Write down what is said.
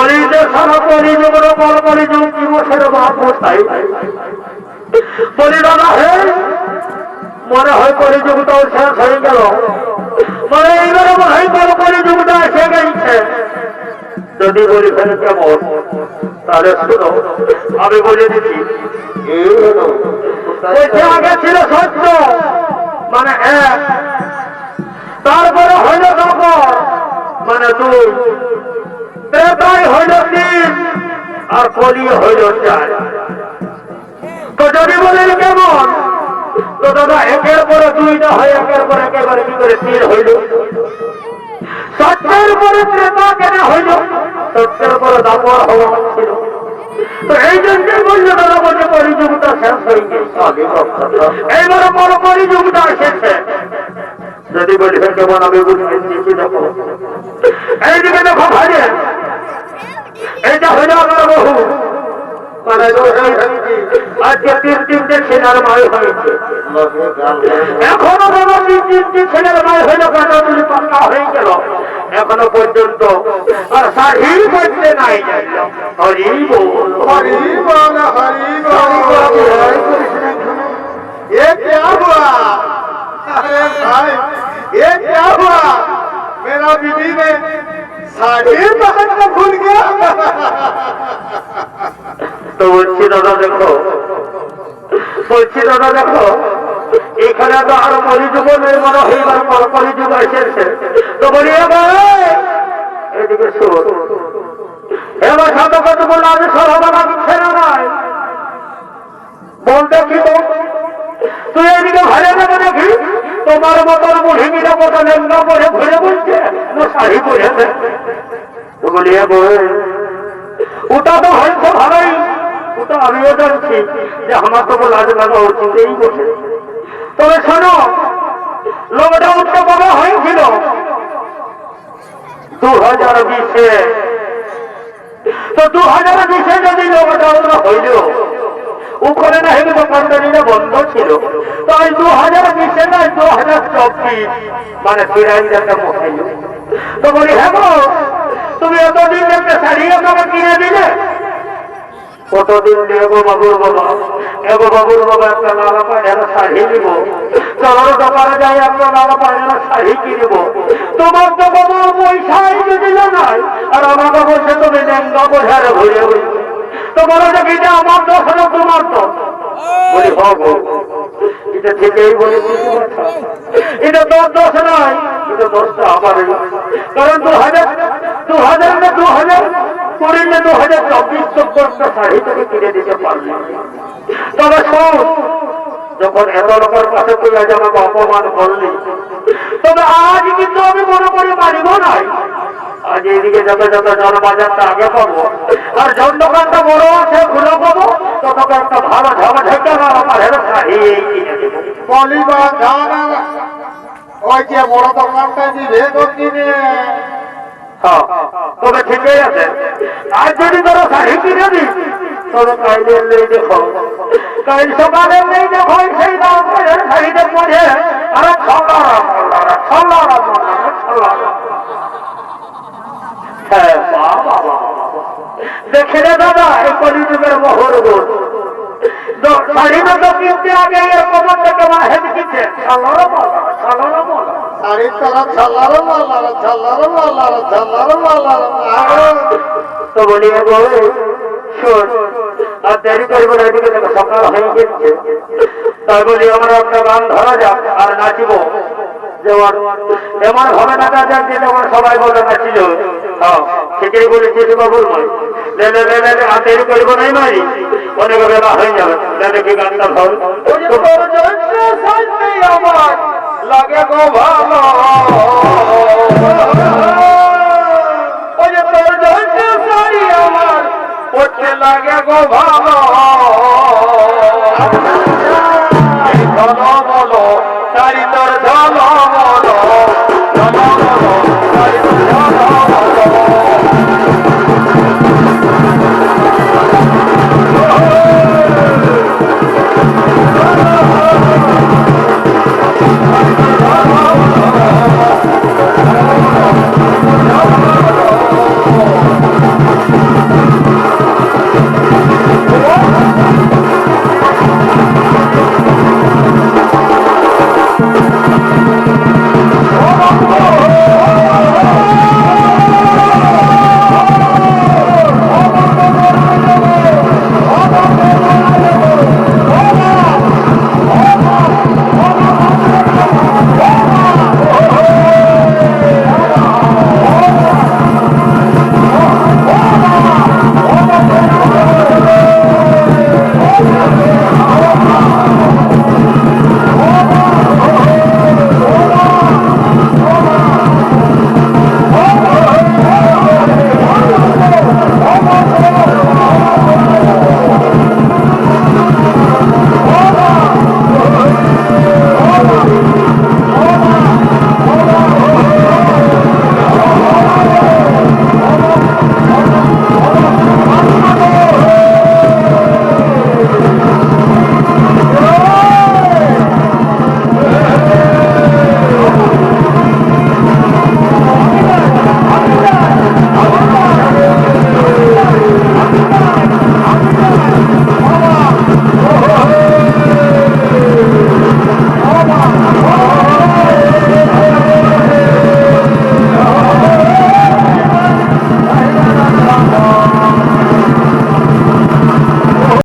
যে সারা পরি যুগের পর পরি যুগ দিবসের বাপ মশাই বলি দাদা হে মনে হয় পরি যুগটাও শেষ হয়ে গেল মানে এইবারে মনে হয় পর পরি যুগটা এসে গেছে যদি বলি ফেলে কেমন তাহলে শুনো আমি বলে দিচ্ছি আগে ছিল সত্য মানে এক তারপরে হইল নগর মানে দুই কলি হইল চার তো যদি বলেন কেমন? তো দাদা একের পরে দুইটা হয় একের পরে একেবারে কি করে তিন হইল। সত্যের পরে ত্রেতা কেন হইল। সত্যের পরে দাপর হওয়া ছিল তো এই জন্য বলল দাদা বলছে পরিযুগটা শেষ হয়ে গেছে এইবারে বড় পরিযুগটা এসেছে যদি বলি "হ্যাঁ, কেমন আমি দেখো এইদিকে দেখো ভাই এইটা হইল আজকে তিন তিনটে ছেলের মায় হয়েছে এখনো বাবা তিন তিনটে ছেলের মায় হইল কেন তুমি পাক্কা হয়ে গেল এখনো পর্যন্ত আর শাড়ি করতে নাই যাইল হরি বল हरि बोल हरि बोल ये क्या हुआ अरे भाई ये क्या हुआ मेरा बीवी ने তো বলছি, দাদা, দেখো। বলছি, দাদা, দেখো। এখানে তো আরও কলিযুগ নির্মাণ হইবার পর কলিযুগ এসেছে। তো বলি এদিকে শোন। এবার সাধক বলল আমি সরবানা দিচ্ছে না নয় বলতে কি তুই এদিকে ভালো যাবে নাকি? তোমার মতন বুড়ি মিলে মতো লেঙ্গা পরে ঘুরে বলছে শাড়ি পরেছে তো বলি ওটা তো হয়েছে ভালোই, ওটা আমিও জানছি যে আমার তো লাজ লাগা উচিত এই বসে। তবে শোনো, লোকটা উঠতে কবে হয়েছিল। দু হাজার বিশে, তো দু হাজার বিশে যদি লোকডাউন হইল ওখানে না হেলে কোম্পানিটা বন্ধ ছিল। তাই দু হাজার বিশে না দু হাজার চব্বিশ মানে তো বলি হ্যাঁ তুমি এতদিন একটা শাড়ি আমাকে কিনে দিলে? কতদিন এগো বাবুর বাবা? এগো বাবুর বাবা, একটা লালা পায়রা শাড়ি দিব। চলার দোকানে যাই একটা লালা পায়রা শাড়ি কিনব। তোমার তো বাবু পয়সাই দিল নাই আর তুমি লেঙ্গা বোঝারে ঘুরে ঘুরে তোমার যে আমার দোষ হলো তোমার দোষ? বলি হব এটা ঠিকই বলি এটা তোর দোষ নয় এটা দোষটা আমারই। কারণ দু হাজার দু হাজার না দু হাজার কুড়ি না দু হাজার চব্বিশ চব্বিশটা শাড়ি থেকে কিনে দিতে পারলি তবে শোন যখন এত লোকের কাছে তুই আজ আমাকে অপমান করলি তবে আজ কিন্তু আমি মনে করি মানিব নাই। আজ এইদিকে যত যত জনবাজারটা আগে পাবো আর জন দোকানটা বড় আছে খুলে পাবো তত একটা ভালো ঝগা ঝেঁকে আমার হেরে শাড়ি কিনে দেবো। পলিবা জানা ওই যে বড় দোকানটা দিবে দক্ষিণে। হ্যাঁ তবে ঠিকই আছে। আর যদি তোরা শাড়ি কিনে দিস তবে কাইলের নেই দেখো। কাইল সকালের নেই দেখো সেই দাম করে পরে আরে ছলারা মোল্লারা ছলারা হ্যাঁ বাবা বাবা দেখে রে দাদা এই কলিযুগের মহর গুণ। শাড়ি কিনতে আগে এর কবর থেকে কিনছে তো বলি গো শোন আর দেরি করব না এদিকে দেখো সকাল হয়ে গেছে। তাই বলি আমরা একটা গান ধরা যাক আর নাচিব। যেমন এমন হবে না যে যেমন সবাই বলে নাচিল। হ্যাঁ ঠিকই বলেছিস বাবুর নয় লে লে লে লে লে, আর দেরি করব নাই। নয় অনেক বেলা হয়ে যাবে দেখি গানটা ধর। লাগে গো ভালো। লাগে গো ভালো।